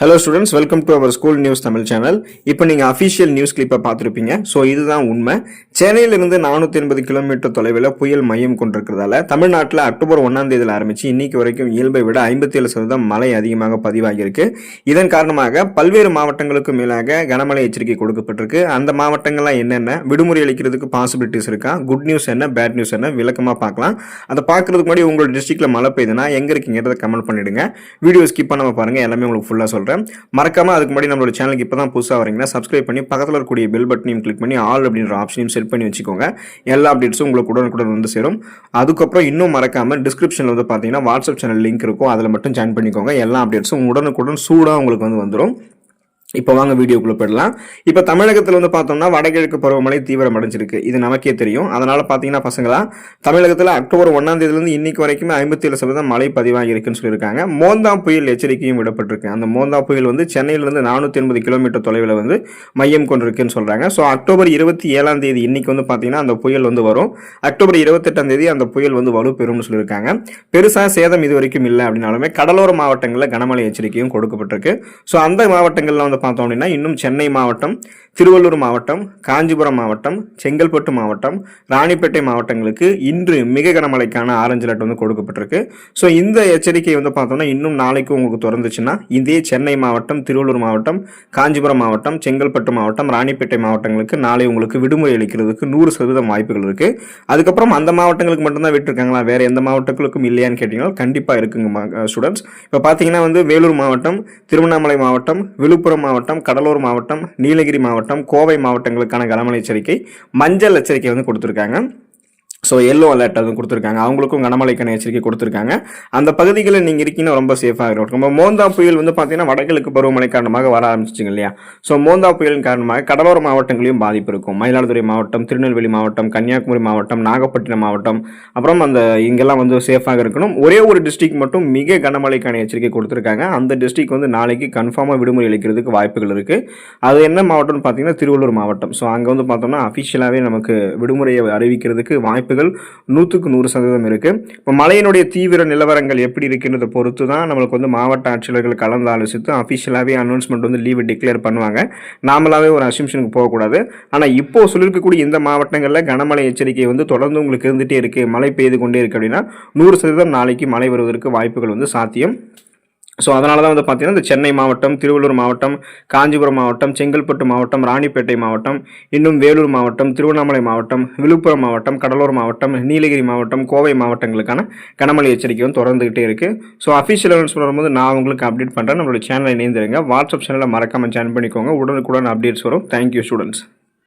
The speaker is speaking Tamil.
Hello students welcome to our school news Tamil channel இப்போ நீங்கள் அஃபிஷியல் நியூஸ் கிளிப்பை பார்த்துருப்பீங்க. ஸோ இதுதான் உண்மை. சென்னையிலிருந்து நானூற்றி எண்பது கிலோமீட்டர் தொலைவில் புயல் மையம் கொண்டிருக்கிறதால தமிழ்நாட்டில் அக்டோபர் ஒன்றாம் தேதியில் ஆரம்பித்து இன்னைக்கு வரைக்கும் இயல்பை விட ஐம்பத்தி ஏழு சதவீதம் மழை அதிகமாக பதிவாகியிருக்கு. இதன் காரணமாக பல்வேறு மாவட்டங்களுக்கு மேலாக கனமழை எச்சரிக்கை கொடுக்கப்பட்டிருக்கு. அந்த மாவட்டங்கள்லாம் என்னென்ன? விடுமுறை அளிக்கிறதுக்கு பாசிபிலிட்டிஸ் இருக்கா? குட் நியூஸ் என்ன? பேட் நியூஸ் என்ன? விளக்கமாக பார்க்கலாம். அதை பார்க்குறதுக்கு முன்னாடி உங்களோட டிஸ்ட்ரிக்டில் மழை பெய்யுதுன்னா எங்கே இருக்கீங்கிறத கமெண்ட் பண்ணிடுங்க. வீடியோ ஸ்கிப் பண்ணாமல் பாருங்கள் எல்லாமே உங்களுக்கு ஃபுல்லாக சொல்கிறேன் மறக்காமல் அதுக்கு முன்னாடி நம்மளோட சேனலுக்கு இப்போ தான் புதுசாக வரீங்கன்னா சப்ஸ்கிரைப் பண்ணி பக்கத்தில் இருக்கக்கூடிய பெல் பட்டனையும் கிளிக் பண்ணி ஆல் அப்படின்ற ஆப்ஷனையும் செட் பண்ணி வச்சுக்கோங்க. எல்லா அப்டேட்ஸும் உங்களுக்கு உடனுக்குடன் வந்து சேரும். அதுக்கப்புறம் இன்னும் மறக்காமல் டிஸ்கிரிப்ஷனில் வந்து பார்த்தீங்கன்னா வாட்ஸ்அப் சேனல் லிங்க் இருக்கும். அதில் மட்டும் ஜாயின் பண்ணிக்கோங்க. எல்லா அப்டேட்ஸும் உடனுக்குடன் சூடாக உங்களுக்கு வந்து வந்துடும் இப்போ வாங்க வீடியோக்குள்ளே போயிடலாம். இப்போ தமிழகத்தில் வந்து பார்த்தோம்னா வடகிழக்கு பருவமழை தீவிரம் அடைஞ்சிருக்கு. இது நமக்கே தெரியும். அதனால் பார்த்தீங்கன்னா பசங்களா தமிழகத்தில் அக்டோபர் ஒன்றாம் தேதியிலிருந்து இன்னைக்கு வரைக்குமே ஐம்பத்தி ஏழு சதவீதம் மழை பதிவாகி இருக்குன்னு சொல்லியிருக்காங்க. மோந்தா புயல் எச்சரிக்கையும் விடப்பட்டிருக்கு. அந்த மோந்தா புயல் வந்து சென்னையிலிருந்து நானூற்றி எண்பது கிலோமீட்டர் தொலைவில் வந்து மையம் கொண்டிருக்குன்னு சொல்கிறாங்க ஸோ அக்டோபர் இருபத்தி ஏழாம் தேதி இன்னைக்கு வந்து பார்த்தீங்கன்னா அந்த புயல் வந்து வரும். அக்டோபர் இருபத்தெட்டாம் தேதி அந்த புயல் வந்து வலுப்பெறும்னு சொல்லியிருக்காங்க. பெருசாக சேதம் இது வரைக்கும் இல்லை அப்படின்னாலுமே கடலோர மாவட்டங்களில் கனமழை எச்சரிக்கையும் கொடுக்கப்பட்டிருக்கு. ஸோ அந்த மாவட்டங்களில் வந்து பார்த்தோம் அப்படின்னா இன்னும் சென்னை மாவட்டம் திருவள்ளூர் மாவட்டம் காஞ்சிபுரம் மாவட்டம் செங்கல்பட்டு மாவட்டம் ராணிப்பேட்டை மாவட்டங்களுக்கு இன்று மிக கனமழைக்கான ஆரஞ்சு அலர்ட் வந்து கொடுக்கப்பட்டிருக்கு. ஸோ இந்த எச்சரிக்கை வந்து பார்த்தோம்னா இன்னும் நாளைக்கு உங்களுக்கு திறந்துச்சுன்னா இதே சென்னை மாவட்டம் திருவள்ளூர் மாவட்டம் காஞ்சிபுரம் மாவட்டம் செங்கல்பட்டு மாவட்டம் ராணிப்பேட்டை மாவட்டங்களுக்கு நாளை உங்களுக்கு விடுமுறை அளிக்கிறதுக்கு நூறு சதவீதம் வாய்ப்புகள் இருக்குது அதுக்கப்புறம் அந்த மாவட்டங்களுக்கு மட்டும்தான் விட்டுருக்காங்களா? வேறு எந்த மாவட்டங்களுக்கும் இல்லையான்னு கேட்டிங்கன்னா கண்டிப்பாக இருக்குங்க ஸ்டூடெண்ட்ஸ் இப்போ பார்த்தீங்கன்னா வந்து வேலூர் மாவட்டம் திருவண்ணாமலை மாவட்டம் விழுப்புரம் மாவட்டம் கடலூர் மாவட்டம் நீலகிரி மாவட்டம் கோவை மாவட்டங்களுக்கான கனமழை எச்சரிக்கை மஞ்சள் எச்சரிக்கை வந்து கொடுத்துருக்காங்க. ஸோ எல்லோ அலர்ட் அதுவும் கொடுத்துருக்காங்க. அவங்களுக்கும் கனமழைக்கான எச்சரிக்கை கொடுத்துருக்காங்க. அந்த பகுதிகளில் நீங்கள் இருக்கீங்கன்னா ரொம்ப சேஃபாக இருக்கும். நம்ம மோந்தா புயல் வந்து பார்த்தீங்கன்னா வடகிழக்கு பருவமழை காரணமாக வர ஆரம்பிச்சிங்க இல்லையா? ஸோ மோந்தா புயலின் காரணமாக கடலோர மாவட்டங்களையும் பாதிப்பு இருக்கும். மயிலாடுதுறை மாவட்டம் திருநெல்வேலி மாவட்டம் கன்னியாகுமரி மாவட்டம் நாகப்பட்டினம் மாவட்டம். அப்புறம் அந்த இங்கெல்லாம் வந்து சேஃபாக இருக்கணும். ஒரே ஒரு டிஸ்ட்ரிக் மட்டும் மிக கனமழைக்கான எச்சரிக்கை கொடுத்துருக்காங்க. அந்த டிஸ்ட்ரிக் வந்து நாளைக்கு கன்ஃபார்மாக விடுமுறை அளிக்கிறதுக்கு வாய்ப்புகள் இருக்குது அது என்ன மாவட்டம்னு பார்த்தீங்கன்னா திருவள்ளூர் மாவட்டம். ஸோ அங்கே வந்து பார்த்தோம்னா அஃபிஷியலாகவே நமக்கு விடுமுறையை அறிவிக்கிறதுக்கு வாய்ப்பு வாய்ப்புகள் நூற்றுக்கு நூறு சதவீதம் இருக்குது இப்போ மழையினுடைய தீவிர நிலவரங்கள் எப்படி இருக்குன்றதை பொறுத்து தான் நம்மளுக்கு வந்து மாவட்ட ஆட்சியர்கள் கலந்து ஆலோசித்து அஃபிஷியலாகவே அனௌன்ஸ்மெண்ட் வந்து லீவு டிக்ளேர் பண்ணுவாங்க. நாமளாகவே ஒரு அசிம்ஷனுக்கு போகக்கூடாது. ஆனால் இப்போது சொல்லியிருக்கக்கூடிய இந்த மாவட்டங்களில் கனமழை எச்சரிக்கை வந்து தொடர்ந்து உங்களுக்கு இருந்துகிட்டே இருக்குது மழை பெய்து கொண்டே இருக்குது அப்படின்னா நூறு சதவீதம் நாளைக்கு மழை வருவதற்கு வாய்ப்புகள் வந்து சாத்தியம். ஸோ அதனால தான் வந்து பார்த்திங்கன்னா இந்த சென்னை மாவட்டம் திருவள்ளூர் மாவட்டம் காஞ்சிபுரம் மாவட்டம் செங்கல்பட்டு மாவட்டம் ராணிப்பேட்டை மாவட்டம் இன்னும் வேலூர் மாவட்டம் திருவண்ணாமலை மாவட்டம் விழுப்புரம் மாவட்டம் கடலூர் மாவட்டம் நீலகிரி மாவட்டம் கோவை மாவட்டங்களுக்கான கனமழை எச்சரிக்கை வந்து தொடர்ந்துகிட்டே இருக்குது ஸோ அஃபிஷியல் அனௌன்ஸ் வரும்போது நான் உங்களுக்கு அப்டேட் பண்ணுறேன் நம்மளோட சேனலை இணைந்துருங்க. வாட்ஸ்அப் சேனலை மறக்காமல் ஜாயின் பண்ணிக்கோங்க. உடனுக்குடன் அப்டேட்ஸ் வரும். Thank you students